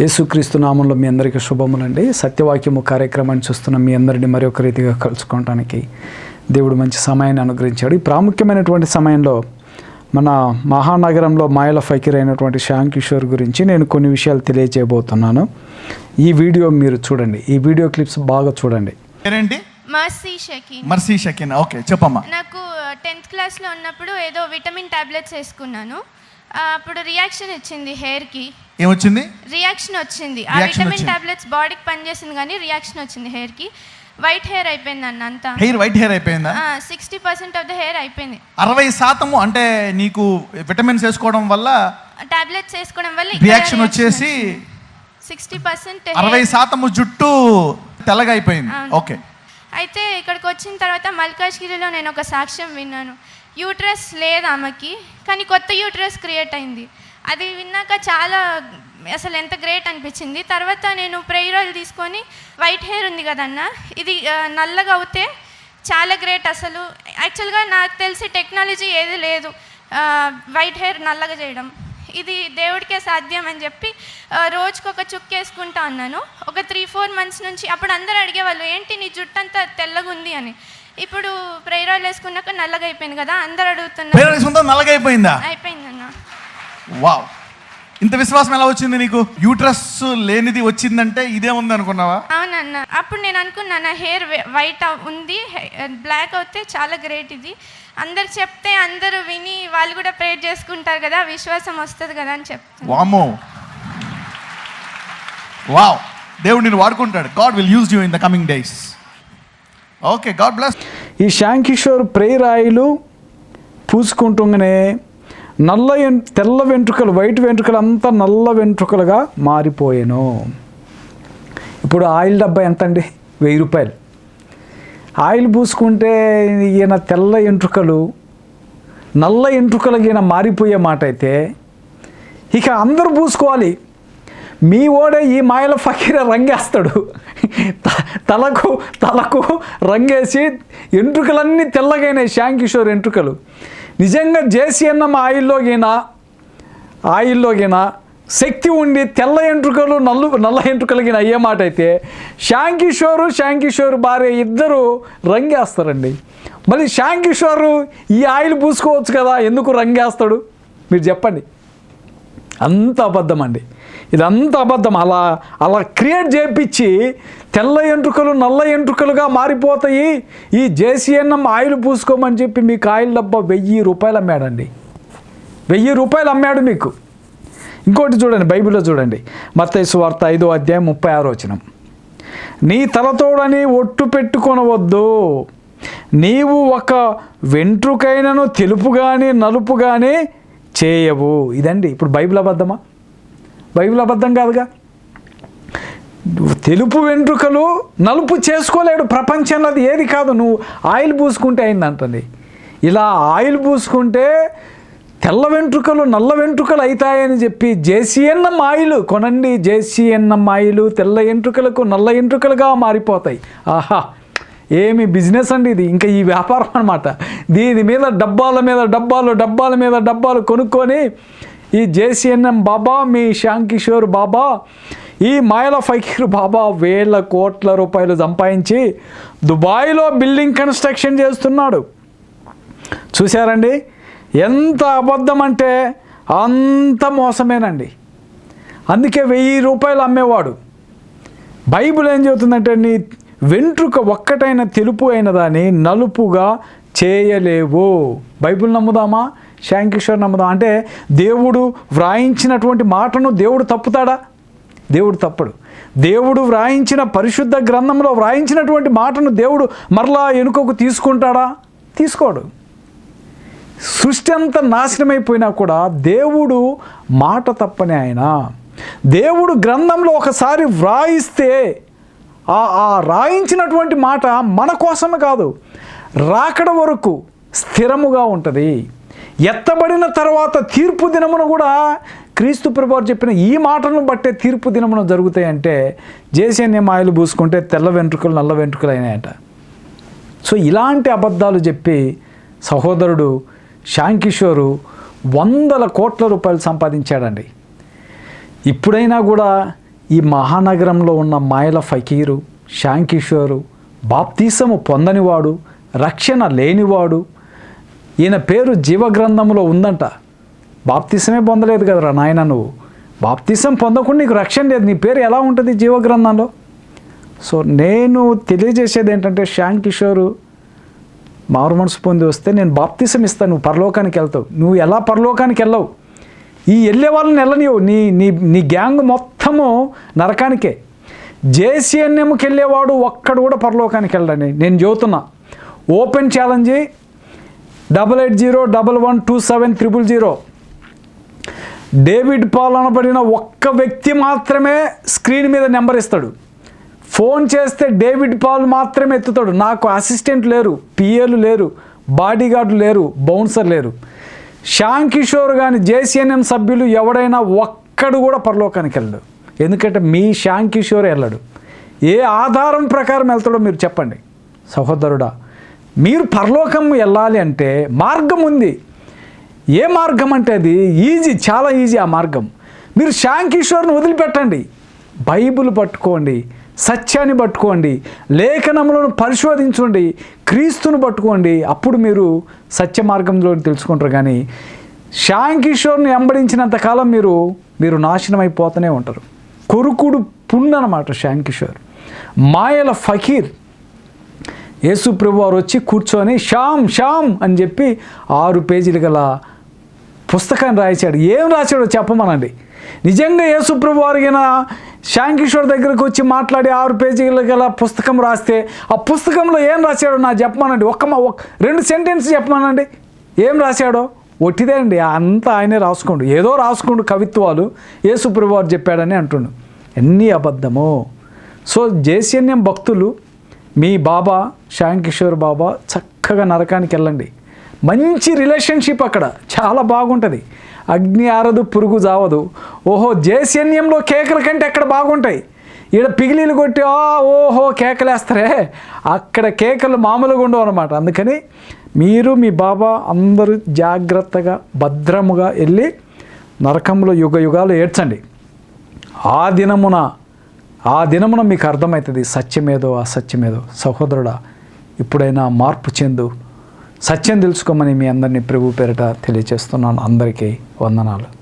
యేసుక్రీస్తు నామంలో మీ అందరికీ శుభములండి. సత్యవాక్యము కార్యక్రమాన్ని చూస్తున్న మీ అందరిని మరి ఒక రీతిగా కలుసుకోవటానికి దేవుడు మంచి సమయాన్ని అనుగ్రహించాడు. ఈ ప్రాముఖ్యమైనటువంటి సమయంలో మన మహానగరంలో మాయల ఫకీర్ అయినటువంటి శ్యామ్ కిషోర్ గురించి నేను కొన్ని విషయాలు తెలియజేయబోతున్నాను. ఈ వీడియో మీరు చూడండి. ఈ వీడియో క్లిప్స్ బాగా చూడండి. Mercy Shakeen. Mercy Shakeen. Okay చెప్పమ్మా. నాకు టెన్త్ క్లాస్లో ఉన్నప్పుడు ఏదో విటమిన్ టాబ్లెట్స్ వేసుకున్నాను. అప్పుడు రియాక్షన్ వచ్చింది హెయిర్కి ఏమొచ్చింది? రియాక్షన్ వచ్చింది. ఆ విటమిన్. టాబ్లెట్స్ బాడీకి పనిచేసింది కానీ రియాక్షన్ వచ్చింది హెయిర్కి వైట్ హెయిర్ అయిపోయింది అన్న అంతా. హెయిర్ వైట్ హెయిర్ అయిపోయిందా? Sixty percent of the hair అయిపోయింది. అరవై శాతము అంటే నీకు విటమిన్స్ వేసుకోవడం వల్ల టాబ్లెట్స్ వేసుకోవడం వల్ల రియాక్షన్ వచ్చేసి సిక్స్టీ పర్సెంట్ అరవై శాతము జుట్టు తెల్లగా అయిపోయింది. ఓకే అయితే ఇక్కడికి వచ్చిన తర్వాత మల్కాజ్గిరిలో నేను ఒక సాక్ష్యం విన్నాను. యూట్రస్ లేదు ఆమెకి కానీ కొత్త యూట్రస్ క్రియేట్ అయింది. అది విన్నాక చాలా అసలు ఎంత గ్రేట్ అనిపించింది. తర్వాత నేను ప్రేయర్ ఆయిల్ తీసుకొని వైట్ హెయిర్ ఉంది కదన్న ఇది నల్లగా అవుతే చాలా గ్రేట్ అసలు. యాక్చువల్గా నాకు తెలిసి టెక్నాలజీ ఏది లేదు వైట్ హెయిర్ నల్లగా చేయడం. ఇది దేవుడికే సాధ్యం అని చెప్పి ఆ, రోజుకి ఒక చుక్క వేసుకుంటా ఉన్నాను ఒక త్రీ ఫోర్ మంత్స్ నుంచి అప్పుడు అందరూ అడిగేవాళ్ళు ఏంటి నీ జుట్టు అంతా తెల్లగా ఉంది అని. ఇప్పుడు ప్రేయర్ ఆయిల్ వేసుకున్నాక నల్లగా అయిపోయింది కదా అందరు అడుగుతున్నారు. పేరు సొంతం నల్లగా అయిపోయిందా? అయిపోయింది అన్న వావ్. ఇంత విశ్వాసం ఎలా వచ్చింది నీకు? యూట్రస్ లేనిది వచ్చిందంటే ఇదే ఉంది అనుకున్నావా? అవునన్న. అప్పుడు నేను అనుకున్నా నా హెయిర్ వైట్ ఉంది బ్లాక్ అవుతే చాలా గ్రేట్ ఇది. అందరు చెప్తే అందరూ విని వాళ్ళు కూడా ప్రేర్ చేసుకుంటారు కదా విశ్వాసం వస్తుంది కదా అని చెప్తాను వామో వావ్. దేవుడు నేను వాడుకుంటాడు. God will use you in the coming days. Okay God bless ఈ శాంకిషోర్ కిషోర్ ప్రేయర్ ఆయిల్ పూసుకుంటుండగానే నల్ల తెల్ల వెంట్రుకలు వైట్ వెంట్రుకలు అంతా నల్ల వెంట్రుకలుగా మారిపోయాను. ఇప్పుడు ఆయిల్ డబ్బా ఎంత అండి వెయ్యి రూపాయలు. ఆయిల్ పూసుకుంటే ఈయన తెల్ల ఎంట్రుకలు నల్ల ఎంట్రుకలు ఈయన మారిపోయే మాట అయితే ఇక అందరూ పూసుకోవాలి. మీ ఓడే ఈ మాయల ఫకీర రంగేస్తాడు. తలకు తలకు రంగేసి ఎంట్రుకలన్నీ తెల్లగైనాయి శ్యామ్ కిషోర్ ఎంట్రుకలు. నిజంగా జేసీఎన్ఎం ఆయిల్లోకినా ఆయిల్లోకినా శక్తి ఉండి తెల్ల ఎంట్రుకలు నల్లు నల్ల ఎంట్రుకలగిన అయ్యే మాట అయితే శ్యామ్ కిషోర్ శ్యామ్ కిషోర్ భార్య ఇద్దరు రంగేస్తారండి. మళ్ళీ శ్యామ్ కిషోర్ ఈ ఆయిల్ పూసుకోవచ్చు కదా ఎందుకు రంగేస్తాడు? మీరు చెప్పండి. అంత అబద్ధం అండి ఇదంతా అబద్ధం. అలా అలా క్రియేట్ చేపించి తెల్ల ఎంట్రుకలు నల్ల ఎంట్రుకలుగా మారిపోతాయి. ఈ జేసీఎన్ఎం ఆయిల్ పూసుకోమని చెప్పి మీకు ఆయిల్ డబ్బా వెయ్యి రూపాయలు అమ్మాడండి. వెయ్యి రూపాయలు అమ్మాడు మీకు. ఇంకోటి చూడండి బైబిల్లో చూడండి. మత్తైసు వార్త ఐదో అధ్యాయం ముప్పై ఆరో వచనం. నీ తలతోడని ఒట్టు పెట్టుకొనవద్దు. నీవు ఒక వెంట్రుకైనను తెలుపు కానీ నలుపు కానీ చేయవు. ఇదండి ఇప్పుడు బైబిల్ అబద్ధమా? బైబిల్ అబద్ధం కాదుగా. తెలుపు వెంట్రుకలు నలుపు చేసుకోలేడు ప్రపంచంలో అది ఏది కాదు. నువ్వు ఆయిల్ పూసుకుంటే అయిందంటుంది. ఇలా ఆయిల్ పూసుకుంటే తెల్ల వెంట్రుకలు నల్ల వెంట్రుకలు అవుతాయని చెప్పి జేసీఎన్ఎం ఆయిల్ కొనండి. జేసీఎన్ఎం ఆయిల్ తెల్ల ఎంట్రుకలకు నల్ల ఎంట్రుకలుగా మారిపోతాయి. ఆహా! ఏమి బిజినెస్ అండి ఇది. ఇంకా ఈ వ్యాపారం అనమాట దీని మీద డబ్బాల మీద డబ్బాలు డబ్బాల మీద డబ్బాలు కొనుక్కొని ఈ జేసీఎన్ఎం బాబా మీ శ్యామ్ కిషోర్ బాబా ఈ మాయల ఫకీర్ బాబా వేల కోట్ల రూపాయలు సంపాదించి దుబాయ్లో బిల్డింగ్ కన్స్ట్రక్షన్ చేస్తున్నాడు. చూశారండి? ఎంత అబద్ధం అంటే అంత మోసమేనండి. అందుకే వెయ్యి రూపాయలు అమ్మేవాడు. బైబిల్ ఏం చెబుతుందంటే నీ వెంట్రుక ఒక్కటైన తెలుపు అయిన దాన్ని నలుపుగా చేయలేవు. బైబిల్ నమ్ముదామా? శాంకిషోర్ నమ్ముదాం. అంటే దేవుడు వ్రాయించినటువంటి మాటను దేవుడు తప్పుతాడా? దేవుడు తప్పడు. దేవుడు వ్రాయించిన పరిశుద్ధ గ్రంథంలో వ్రాయించినటువంటి మాటను దేవుడు మరలా ఎనుకకు తీసుకుంటాడా? తీసుకోడు. సృష్టి అంతా నాశనమైపోయినా కూడా దేవుడు మాట తప్పని ఆయన. దేవుడు గ్రంథంలో ఒకసారి వ్రాయిస్తే ఆ ఆ రాయించినటువంటి మాట మన కోసమే కాదు. రాకడ వరకు స్థిరముగా ఉంటుంది. ఎత్తబడిన తర్వాత తీర్పు దినమున కూడా క్రీస్తు ప్రభువారు చెప్పిన ఈ మాటలను బట్టే తీర్పు దినమున జరుగుతాయంటే జేసీఎన్ఏ మాయలు పూసుకుంటే తెల్ల వెంట్రుకలు నల్ల వెంట్రుకలు అయినాయట. సో ఇలాంటి అబద్ధాలు చెప్పి సహోదరుడు శాంకిషోరు వందల కోట్ల రూపాయలు సంపాదించాడండి. ఇప్పుడైనా కూడా ఈ మహానగరంలో ఉన్న మాయల ఫకీరు శాంకిషోరు బాప్తీసము పొందనివాడు రక్షణ లేనివాడు ఈయన పేరు జీవగ్రంథంలో ఉందంట. బాప్తీసమే పొందలేదు కదరా నాయన నువ్వు. బాప్తీసం పొందకుండా నీకు రక్షణ లేదు. నీ పేరు ఎలా ఉంటుంది జీవగ్రంథంలో? సో నేను తెలియజేసేది ఏంటంటే శ్యామ్ కిషోరు మారు మనసు పొంది వస్తే నేను బాప్తీసం ఇస్తాను. నువ్వు పరలోకానికి వెళ్తావు. నువ్వు ఎలా పరలోకానికి వెళ్ళవు? ఈ వెళ్ళే వాళ్ళని వెళ్ళనివ్వు. నీ నీ నీ గ్యాంగ్ మొత్తము నరకానికే. జేసీఎన్ఎంకి వెళ్ళేవాడు ఒక్కడు కూడా పరలోకానికి వెళ్ళండి. నేను చెబుతున్నా. Open challenge double eight zero double one two seven triple zero. David Paul అనబడిన ఒక్క వ్యక్తి మాత్రమే స్క్రీన్ మీద నెంబర్ ఇస్తాడు. ఫోన్ చేస్తే డేవిడ్ పాల్ మాత్రమే ఎత్తుతాడు. నాకు అసిస్టెంట్ లేరు పిఏలు లేరు బాడీగార్డులు లేరు బౌన్సర్ లేరు. శ్యామ్ కిషోర్ కానీ జేసీఎన్ఎం సభ్యులు ఎవడైనా ఒక్కడు కూడా పరలోకానికి వెళ్ళడు. ఎందుకంటే మీ శ్యామ్ కిషోర్ వెళ్ళడు. ఏ ఆధారం ప్రకారం వెళ్తాడో మీరు చెప్పండి. సహోదరుడా మీరు పరలోకం వెళ్ళాలి అంటే మార్గం ఉంది. ఏ మార్గం అంటే అది? ఈజీ చాలా ఈజీ ఆ మార్గం. మీరు శ్యామ్ వదిలిపెట్టండి. బైబిల్ పట్టుకోండి సత్యాన్ని పట్టుకోండి లేఖనములను పరిశోధించండి క్రీస్తును పట్టుకోండి. అప్పుడు మీరు సత్య మార్గంలో తెలుసుకుంటారు కానీ శాంకిషోర్ని వెంబడించినంతకాలం వెంబడించినంత కాలం మీరు మీరు నాశనం అయిపోతూనే ఉంటారు. కొరుకుడు పుండు అనమాట శాంకిషోర్ కిషోర్ మాయల ఫకీర్. యేసు ప్రభు వారు వచ్చి కూర్చొని శ్యామ్ శ్యామ్ అని చెప్పి ఆరు పేజీలు గల పుస్తకాన్ని రాయించాడు ఏం రాశాడో చెప్పమనండి. నిజంగా యేసుప్రభు వారిగిన శ్యామ్ దగ్గరకు వచ్చి మాట్లాడి ఆరు పేజీల గల పుస్తకం రాస్తే ఆ పుస్తకంలో ఏం రాశాడో నాకు చెప్పమనండి. ఒక్క మా ఒక్క రెండు సెంటెన్స్ చెప్పమనండి. ఏం రాశాడో? ఒట్టిదే అండి. అంతా ఆయనే రాసుకోండు. ఏదో రాసుకోండు కవిత్వాలు. యేసుప్రభు వారు చెప్పాడని అంటుండు. ఎన్ని అబద్ధమో. సో జేసీఎన్ఎం భక్తులు మీ బాబా శ్యామ్ కిషోర్ బాబా చక్కగా నరకానికి వెళ్ళండి. మంచి రిలేషన్షిప్ అక్కడ. చాలా బాగుంటుంది. అగ్ని ఆరదు పురుగు జావదు. ఓహో జేసైన్యంలో కేకల కంటే అక్కడ బాగుంటాయి. ఈడ పిగిలీలు కొట్టి ఆ ఓహో కేకలేస్తారే? అక్కడ కేకలు మామూలుగా ఉండవు అనమాట అందుకని మీరు మీ బాబా అందరూ జాగ్రత్తగా భద్రముగా వెళ్ళి నరకంలో యుగ యుగాలు ఏడ్చండి. ఆ దినమున ఆ దినమున మీకు అర్థమవుతుంది సత్యమేదో అసత్యమేదో. సహోదరుడా ఇప్పుడైనా మార్పు చెందు. సత్యం తెలుసుకోమని మీ అందరినీ ప్రభు పేరిట తెలియజేస్తున్నాను అందరికీ వందనాలు.